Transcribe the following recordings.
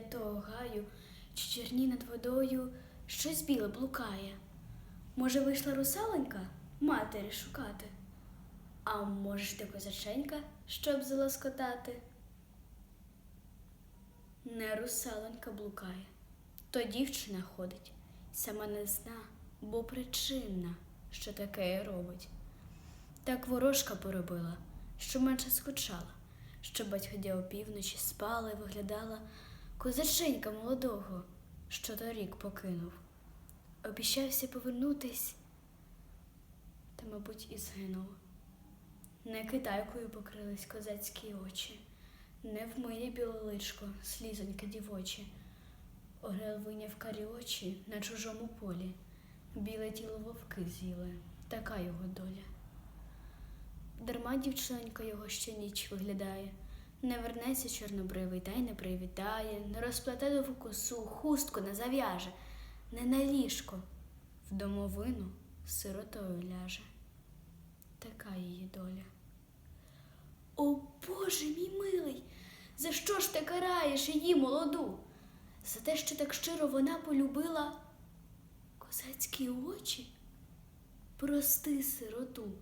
того гаю, чи черні над водою щось біле блукає. Може, вийшла русаленька матері шукати? А може ж ти козаченька, щоб залоскотати? Не русаленька блукає, то дівчина ходить, сама не зна, бо причинна, що таке робить. Так ворожка поробила, що менше скучала, що батько дя опівночі спала і виглядала козаченька молодого, що торік покинув. Обіщався повернутись, та, мабуть, і згинув. Не китайкою покрились козацькі очі, не вмиє білоличко, слізоньки дівочі, Орел виняв карі очі на чужому полі, біле тіло вовки з'їли, така його доля. Дарма дівчинка його ще ніч виглядає, не вернеться чорнобривий та й не привітає, не розплете довгу косу, хустку не зав'яже, не на ліжко, в домовину сиротою ляже. Така її доля. О Боже мій милий, за що ж ти караєш її молоду? За те, що так щиро вона полюбила козацькі очі? Прости, сироту,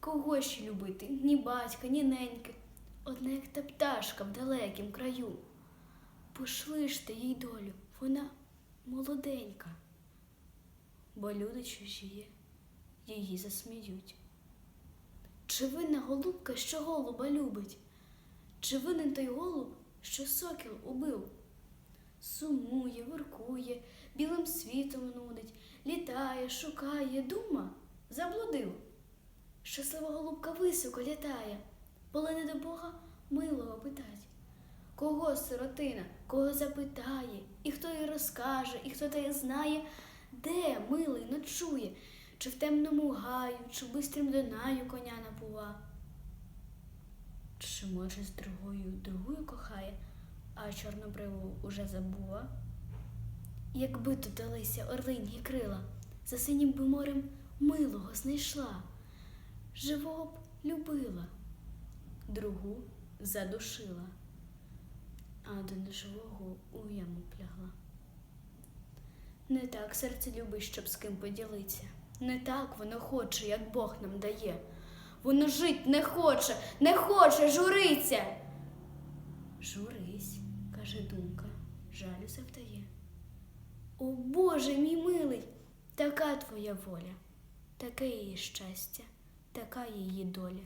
кого ще любити? Ні батька, ні неньки, одна як та пташка в далекім краю. Пошли ж ти їй долю, вона молоденька, бо люди чужі її засміють. Чи винна голубка, що голуба любить? Чи винен той голуб, що сокіл убив? Сумує, воркує, білим світом нудить, літає, шукає, дума, заблудив. Щаслива голубка високо літає, полине до Бога милого питать. Кого сиротина, кого запитає, і хто їй розкаже, і хто те знає, де милий ночує, чи в темному гаю, чи в бистрім Дунаю коня напува. Чи може з другою другою кохає, а чорнобриву уже забула? Якби тут далися орлині крила, за синім би морем милого знайшла, живого б любила, другу задушила, а до неживого у яму плягла. Не так серце любить, щоб з ким поділиться. Не так воно хоче, як Бог нам дає. Воно жить не хоче, не хоче, журиться. Журись, каже думка, жалю завдає. О Боже мій милий, така твоя воля, таке її щастя, така її доля.